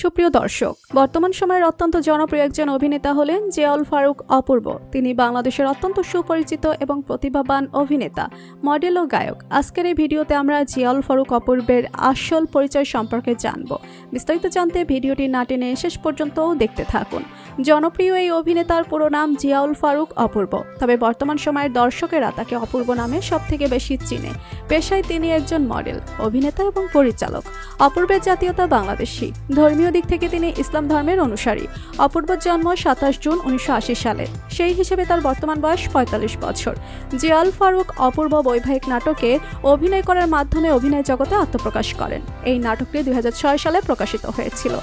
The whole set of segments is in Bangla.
সুপ্রিয় দর্শক, বর্তমান সময়ের অত্যন্ত জনপ্রিয় একজন অভিনেতা হলেন জিয়াউল ফারুক অপূর্ব। তিনি বাংলাদেশের অত্যন্ত সুপরিচিত এবং প্রতিভাবান অভিনেতা, মডেল ও গায়ক। আজকের এই ভিডিওতে আমরা জিয়াউল ফারুক অপূর্বের আসল পরিচয় সম্পর্কে জানব। বিস্তারিত জানতে ভিডিওটি না টেনে শেষ পর্যন্তও দেখতে থাকুন। জনপ্রিয় এই অভিনেতার পুরো নাম জিয়াউল ফারুক অপূর্ব। তবে বর্তমান সময়ের দর্শকেরা তাকে অপূর্ব নামে সব থেকে বেশি চিনে। পেশায় তিনি একজন মডেল, অভিনেতা এবং পরিচালক। অপূর্বের জাতীয়তা বাংলাদেশি। ধর্মীয় দিক থেকে তিনি ইসলাম ধর্মের অনুসারী। অপূর্ব জন্ম সাতাশ জুন উনিশশো আশি সালে। সেই হিসেবে তার বর্তমান বয়স পঁয়তাল্লিশ বছর। জিয়াল ফারুক অপূর্ব বৈবাহিক নাটকে অভিনয় করার মাধ্যমে অভিনয় জগতে আত্মপ্রকাশ করেন। এই নাটকটি দু হাজার ছয় সালে প্রকাশিত হয়েছিল।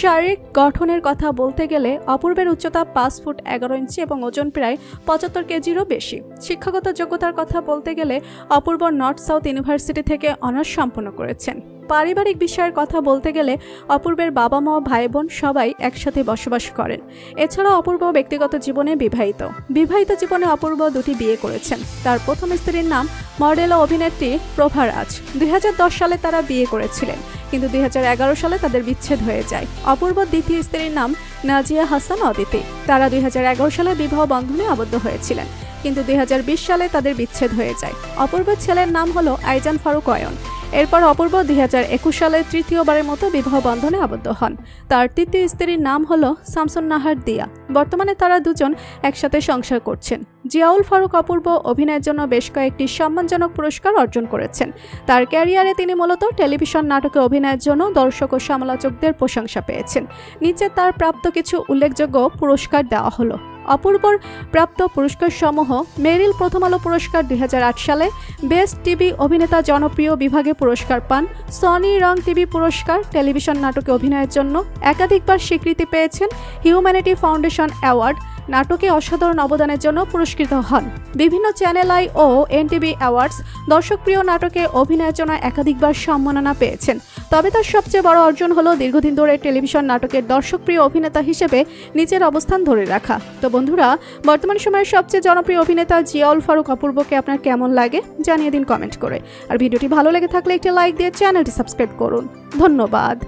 শারীরিক গঠনের কথা বলতে গেলে অপূর্বের উচ্চতা পাঁচ ফুট এগারো ইঞ্চি এবং ওজন প্রায় পঁচাত্তর কেজিরও বেশি। শিক্ষাগত যোগ্যতার কথা বলতে গেলে অপূর্ব নর্থ সাউথ ইউনিভার্সিটি থেকে অনার্স সম্পন্ন করেছেন। পারিবারিক বিষয়ের কথা বলতে গেলে অপূর্বের বাবা মা ভাই বোন সবাই একসাথে বসবাস করেন। এছাড়া অপূর্ব ব্যক্তিগত জীবনে বিবাহিত। বিবাহিত জীবনে অপূর্ব দুটি বিয়ে করেছেন। তার প্রথম স্ত্রীর নাম মডেল ও অভিনেত্রী প্রভা রাজ। দুই হাজার দশ সালে তারা বিয়ে করেছিলেন, কিন্তু দুই হাজার এগারো সালে তাদের বিচ্ছেদ হয়ে যায়। অপূর্ব দ্বিতীয় স্ত্রীর নাম নাজিয়া হাসান অদিতি। তারা দুই হাজার এগারো সালে বিবাহ বন্ধনে আবদ্ধ হয়েছিলেন, কিন্তু দু হাজার বিশ সালে তাদের বিচ্ছেদ হয়ে যায়। অপূর্ব ছেলের নাম হলো আইজান ফারুক অয়ন। এরপর অপূর্ব দুই হাজার একুশ সালে তৃতীয়বারের মতো বিবাহ বন্ধনে আবদ্ধ হন। তার তৃতীয় স্ত্রীর নাম হলো শামসুন নাহার দিয়া। বর্তমানে তারা দুজন একসাথে সংসার করছেন। জিয়াউল ফারুক অপূর্ব অভিনয়ের জন্য বেশ কয়েকটি সম্মানজনক পুরস্কার অর্জন করেছেন। তার ক্যারিয়ারে তিনি মূলত টেলিভিশন নাটকে অভিনয়ের জন্য দর্শক ও সমালোচকদের প্রশংসা পেয়েছেন। নিচে তার প্রাপ্ত কিছু উল্লেখযোগ্য পুরস্কার দেওয়া হলো। অপূর্বর প্রাপ্ত পুরস্কার সমূহ মেরিল প্রথম আলো পুরস্কার দুই হাজার আট সালে বেস্ট টিভি অভিনেতা জনপ্রিয় বিভাগে পুরস্কার পান। সনি রং টিভি পুরস্কার টেলিভিশন নাটকে অভিনয়ের জন্য একাধিকবার স্বীকৃতি পেয়েছেন হিউম্যানিটি ফাউন্ডেশন অ্যাওয়ার্ড। নাটকে অসাধারণ অবদানের জন্য পুরস্কৃত হন। বিভিন্ন চ্যানেল আই ও এনটিভি অ্যাওয়ার্ডস দর্শকপ্রিয় নাটকে অভিনয়ের জন্য একাধিকবার সম্মাননা পেয়েছেন। তবে তার সবচেয়ে বড় অর্জন হলো দীর্ঘদিন ধরে টেলিভিশন নাটকের দর্শকপ্রিয় অভিনেতা হিসেবে নিজের অবস্থান ধরে রাখা। তো বন্ধুরা, বর্তমান সময়ের সবচেয়ে জনপ্রিয় অভিনেতা জিয়াউল ফারুক অপূর্বকে আপনার কেমন লাগে জানিয়ে দিন কমেন্ট করে। আর ভিডিওটি ভালো লেগে থাকলে একটি লাইক দিয়ে চ্যানেলটি সাবস্ক্রাইব করুন। ধন্যবাদ।